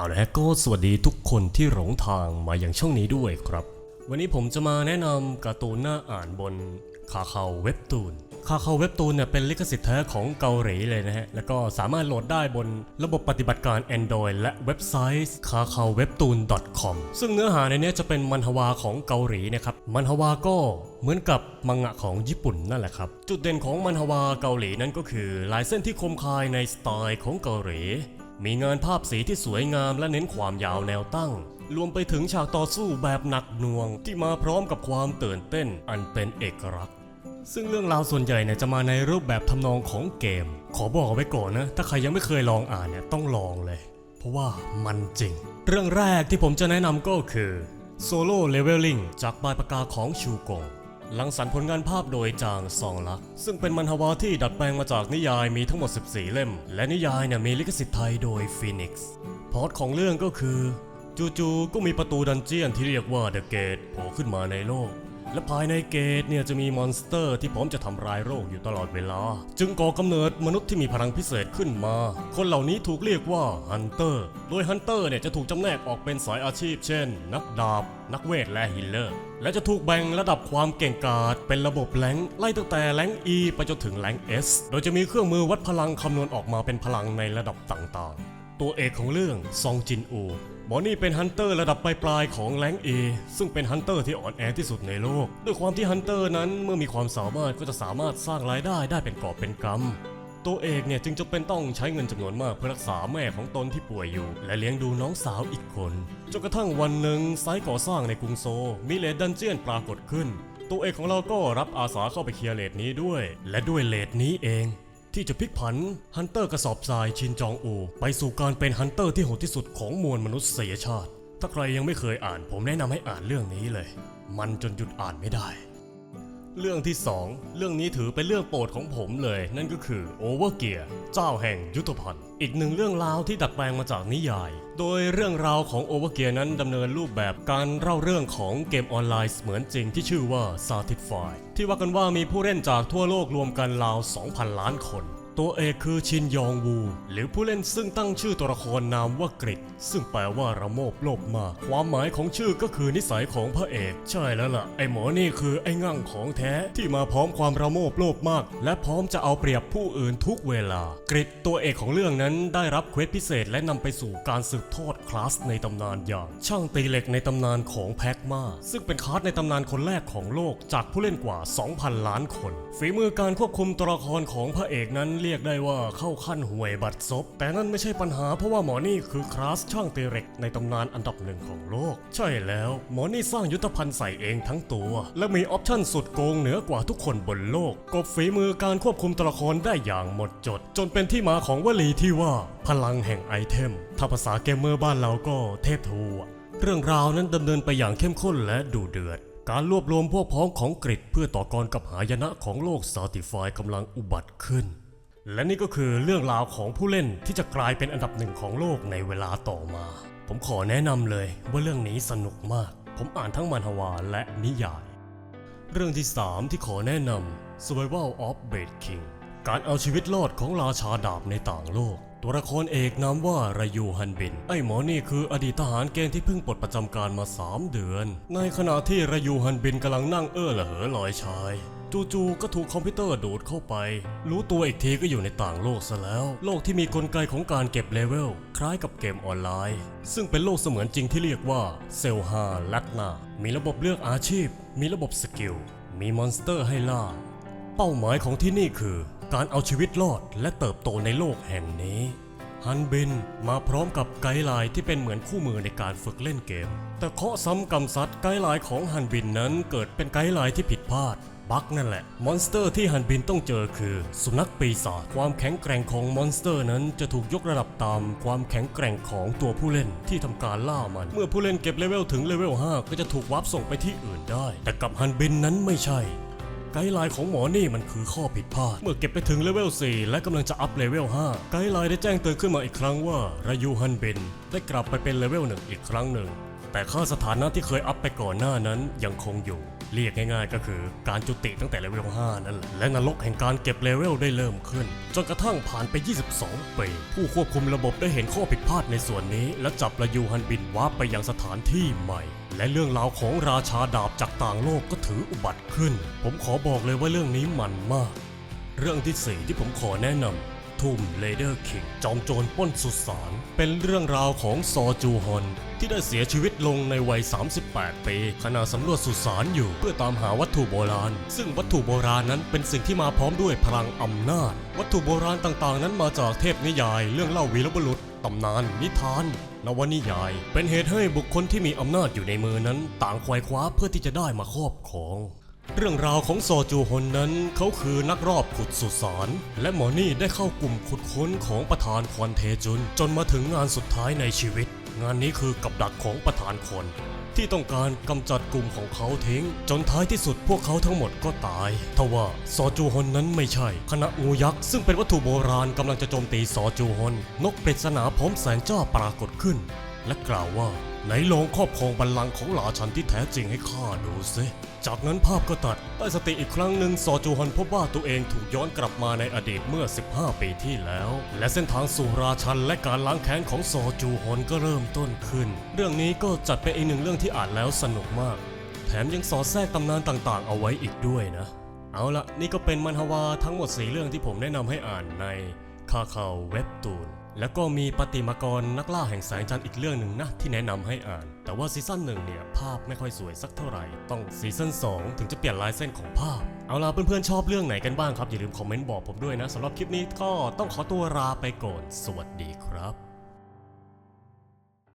เอาละก็สวัสดีทุกคนที่หลงทางมาอย่างช่องนี้ด้วยครับ วันนี้ผมจะมาแนะนำการ์ตูนหน่าอ่านบนคาคาเว็บตูนคาคาเว็บตูนเนี่ยเป็นลิขสิทธิ์แท้ของเกาหลีเลยนะฮะ แล้วก็สามารถโหลดได้บนระบบปฏิบัติการ Android และเว็บไซต์ k a k a w e b t o o n com ซึ่งเนื้อหาในนี้จะเป็นมันฮวาของเกาหลีนะครับ มันฮวาก็เหมือนกับมังงะของญี่ปุ่นนั่นแหละครับ จุดเด่นของมันฮวาเกาหลีนั่นก็คือลายเส้นที่คมคายในสไตล์ของเกาหลี มีงานภาพสีที่สวยงามและเน้นความยาวแนวตั้ง รวมไปถึงฉากต่อสู้แบบหนักหน่วง ที่มาพร้อมกับความตื่นเต้นอันเป็นเอกลักษณ์ ซึ่งเรื่องราวส่วนใหญ่เนี่ยจะมาในรูปแบบทำนองของเกม ขอบอกเอาไว้ก่อนนะ ถ้าใครยังไม่เคยลองอ่านเนี่ยต้องลองเลย เพราะว่ามันจริง เรื่องแรกที่ผมจะแนะนำก็คือ Solo Leveling จากปลายปากกาของชูกง หลังสรรผลงานภาพโดยจางซองลัก ซึ่งเป็นมันฮวาที่ดัดแปลงมาจากนิยายมีทั้งหมด 14 เล่ม และนิยายเนี่ยมีลิขสิทธิ์ไทยโดย Phoenix พอตของเรื่องก็คือจู่ๆก็มีประตูดันเจียนที่เรียกว่า The Gate โผล่ขึ้นมาในโลก และภายในเกตเนี่ยจะมีมอนสเตอร์ที่พร้อมจะทำร้ายโลกอยู่ตลอดเวลา จึงก่อกำเนิดมนุษย์ที่มีพลังพิเศษขึ้นมา คนเหล่านี้ถูกเรียกว่าฮันเตอร์ โดยฮันเตอร์เนี่ยจะถูกจำแนกออกเป็นสายอาชีพเช่น นักดาบ นักเวทและฮิลเลอร์ และจะถูกแบ่งระดับความเก่งกาจเป็นระบบแรงไล่ตั้งแต่แรง E ไปจนถึงแรง S โดยจะมีเครื่องมือวัดพลังคำนวณออกมาเป็นพลังในระดับต่างๆ ตัวเอกของเรื่องซองจินอูหมอนี่เป็นฮันเตอร์ระดับปลายๆของแรงเอซึ่งเป็นฮันเตอร์ที่อ่อนแอที่สุดในโลก ด้วยความที่ฮันเตอร์นั้นเมื่อมีความสามารถก็จะสามารถสร้างรายได้ได้เป็นกอบเป็นกำ ตัวเอกเนี่ยจึงจำเป็นต้องใช้เงินจำนวนมากเพื่อรักษาแม่ของตนที่ป่วยอยู่ และเลี้ยงดูน้องสาวอีกคนจนกระทั่งวันหนึ่งไซต์ก่อสร้างในกรุงโซ มีเลดดันเจียนปรากฏขึ้น ตัวเอกของเราก็รับอาสาเข้าไปเคลียร์เลดนี้ด้วย และด้วยเลดนี้เอง ที่จะพลิกผันฮันเตอร์กระสอบทรายชินจองอู ไปสู่การเป็นฮันเตอร์ที่โหดที่สุดของมวลมนุษยชาติ ถ้าใครยังไม่เคยอ่านผมแนะนำให้อ่านเรื่องนี้เลย มันจนหยุดอ่านไม่ได้ เรื่องที่ 2 เรื่องนี้ถือเป็นเรื่องโปรดของผมเลย นั่นก็คือ Overgear เจ้าแห่งยุทธภัณฑ์ อีกหนึ่งเรื่องราวที่ดัดแปลงมาจากนิยาย โดยเรื่องราวของ Overgear นั้นดำเนินรูปแบบการเล่าเรื่องของเกมออนไลน์เหมือนจริงที่ชื่อว่า Satisfy ที่ว่ากันว่ามีผู้เล่นจากทั่วโลกรวมกันราว 2,000 ล้านคน ตัวเอกคือชินยองวู หรือผู้เล่นซึ่งตั้งชื่อตัวละครนามว่ากริดซึ่งแปลว่าระโมบโลภมาก ความหมายของชื่อก็คือนิสัยของพระเอก ใช่แล้วล่ะ ไอหมอนี่คือไองั่งของแท้ที่มาพร้อมความระโมบโลภมาก และพร้อมจะเอาเปรียบผู้อื่นทุกเวลากริดตัวเอกของเรื่องนั้นได้รับเควสพิเศษและนำไปสู่การสืบทอดคลาสในตำนานอย่าง ช่างตีเหล็กในตำนานของแพ็กมาซึ่งเป็นคลาสในตำนานคนแรกของโลกจากผู้เล่นกว่า 2,000 ล้านคน ฝีมือการควบคุมตัวละครของพระเอกนั้นเรียียกได้ว่าเข้าขั้นห่วยบัดซบ แต่นั่นไม่ใช่ปัญหาเพราะว่าหมอนี่คือคลาสช่างตีเหล็กในตำนานอันดับหนึ่งของโลก ใช่แล้วหมอนี่สร้างยุทธภัณฑ์ใส่เองทั้งตัว และมีออปชั่นสุดโกงเหนือกว่าทุกคนบนโลก กบฝีมือการควบคุมตัวละครได้อย่างหมดจด จนเป็นที่มาของวลีที่ว่า พลังแห่งไอเทม ถ้าภาษาเกมเมอร์บ้านเราก็เทพทูเรื่องราวนั้นดำเนินไปอย่างเข้มข้นและดุเดือดการรวบรวมพวกพ้องของกริดเพื่อต่อกรกับหายนะของโลกซาติฟายกำลังอุบัติขึ้น และนี่ก็คือเรื่องราวของผู้เล่นที่จะกลายเป็นอันดับหนึ่งของโลกในเวลาต่อมา ผมขอแนะนำเลยว่าเรื่องนี้สนุกมาก ผมอ่านทั้งมันฮวาและนิยาย เรื่องที่ 3 ที่ขอแนะนำ Survival of b a d King การเอาชีวิตรอดของราชาดาบในต่างโลก ตัวละครเอกนามว่ารายูฮันบิน ไอ้หมอนี่คืออดีตทหารเกณฑ์ที่เพิ่งปลดประจำการมา 3 เดือน ในขณะที่รายูฮันบินกำลังนั่งเอ้อละเหอลอยชาย จู่ๆก็ถูกคอมพิวเตอร์ดูดเข้าไป รู้ตัวอีกทีก็อยู่ในต่างโลกซะแล้ว โลกที่มีกลไกของการเก็บเลเวล คล้ายกับเกมออนไลน์ ซึ่งเป็นโลกเสมือนจริงที่เรียกว่าเซลฮาลัตนา มีระบบเลือกอาชีพ มีระบบสกิล มีมอนสเตอร์ให้ล่า เป้าหมายของที่นี่คือ การเอาชีวิตรอดและเติบโตในโลกแห่งนี้ฮันบินมาพร้อมกับไกด์ไลน์ที่เป็นเหมือนคู่มือในการฝึกเล่นเกม แต่เคาะซ้ำกรรมซัดไกด์ไลน์ของฮันบินนั้นเกิดเป็นไกด์ไลน์ที่ผิดพลาด บั๊กนั่นแหละ มอนสเตอร์ที่ฮันบินต้องเจอคือ สุนัขปีศาจ ความแข็งแกร่งของมอนสเตอร์นั้นจะถูกยกระดับตามความแข็งแกร่งของตัวผู้เล่นที่ทำการล่ามัน เมื่อผู้เล่นเก็บเลเวลถึงเลเวล 5 ก็จะถูกวาร์ปส่งไปที่อื่นได้ แต่กับฮันบินนั้นไม่ใช่ไกด์ไลน์ของหมอนี่มันคือข้อผิดพลาด เมื่อเก็บไปถึงเลเวล 4 และกำลังจะอัพเลเวล 5 ไกด์ไลน์ได้แจ้งเตือนขึ้นมาอีกครั้งว่ารายูฮันเบนได้กลับไปเป็นเลเวลหนึ่งอีกครั้งหนึ่ง แต่ค่าสถานะที่เคยอัพไปก่อนหน้านั้นยังคงอยู่ เรียกง่ายๆ ก็คือการจุติตั้งแต่เลเวล 5 นั่นแหละ และนรกแห่งการเก็บเลเวลได้เริ่มขึ้น จนกระทั่งผ่านไป 22 ปี ผู้ควบคุมระบบได้เห็นข้อผิดพลาดในส่วนนี้ และจับระยูฮันบินวาร์ปไปยังสถานที่ใหม่ และเรื่องราวของราชาดาบจากต่างโลกก็ถืออุบัติขึ้น ผมขอบอกเลยว่าเรื่องนี้มันมาก เรื่องที่สี่ที่ผมขอแนะนำ ทูมเลเดอร์คิงจอมโจรป้นสุสานเป็นเรื่องราวของซอจูฮอนที่ได้เสียชีวิตลงในวัย 38 ปีขณะสำรวจสุสานอยู่เพื่อตามหาวัตถุโบราณ ซึ่งวัตถุโบราณนั้นเป็นสิ่งที่มาพร้อมด้วยพลังอำนาจ วัตถุโบราณต่างๆ นั้นมาจากเทพนิยาย เรื่องเล่าวีรบุรุษตำนาน นิทาน นวนิยาย เป็นเหตุให้บุคคลที่มีอำนาจอยู่ในมือนั้น ต่างควายคว้าเพื่อที่จะได้มาครอบครอง เรื่องราวของซอจูฮนนั้นเขาคือนักรอบขุดสุสานและหมอนี่ได้เข้ากลุ่มขุดค้นของประธานควนเทจุน จนมาถึงงานสุดท้ายในชีวิต งานนี้คือกับดักของประธานคน ที่ต้องการกำจัดกลุ่มของเขาทิ้ง จนท้ายที่สุดพวกเขาทั้งหมดก็ตายทว่าซอจูฮอนนั้นไม่ใช่คณะงูยักษ์ซึ่งเป็นวัตถุโบราณกำลังจะโจมตีซอจูฮอนนกปริศนาพร้อมแสงจ้าปรากฏขึ้น และกล่าวว่า ไหนลองครอบครองบัลลังก์ของหลาชันที่แท้จริงให้ข้าดูซิจากนั้นภาพก็ตัดได้สติอีกครั้งหนึ่งซอจูฮอนพบว่าตัวเองถูกย้อนกลับมาในอดีตเมื่อ 15 ปีที่แล้ว และเส้นทางสู่ราชันและการล้างแค้นของซอจูฮอนก็เริ่มต้นขึ้น เรื่องนี้ก็จัดเป็นอีกหนึ่งเรื่องที่อ่านแล้วสนุกมาก แถมยังสอดแทรกตำนานต่างๆ เอาไว้อีกด้วยนะ เอาละนี่ก็เป็นมันฮวาทั้งหมดสีเรื่องที่ผมแนะนำให้อ่านในคาคาเว็บตูน แล้วก็มีปฏิมากรนักล่าแห่งแสงจันทร์อีกเรื่องหนึ่งนะ ที่แนะนำให้อ่าน แต่ว่าซีซั่นหนึ่งเนี่ยภาพไม่ค่อยสวยสักเท่าไหร่ ต้องซีซั่น2 ถึงจะเปลี่ยนลายเส้นของภาพ เอาล่ะเพื่อนๆชอบเรื่องไหนกันบ้างครับ อย่าลืมคอมเมนต์บอกผมด้วยนะสำหรับคลิปนี้ก็ต้องขอตัวลาไปก่อน สวัสดีครับ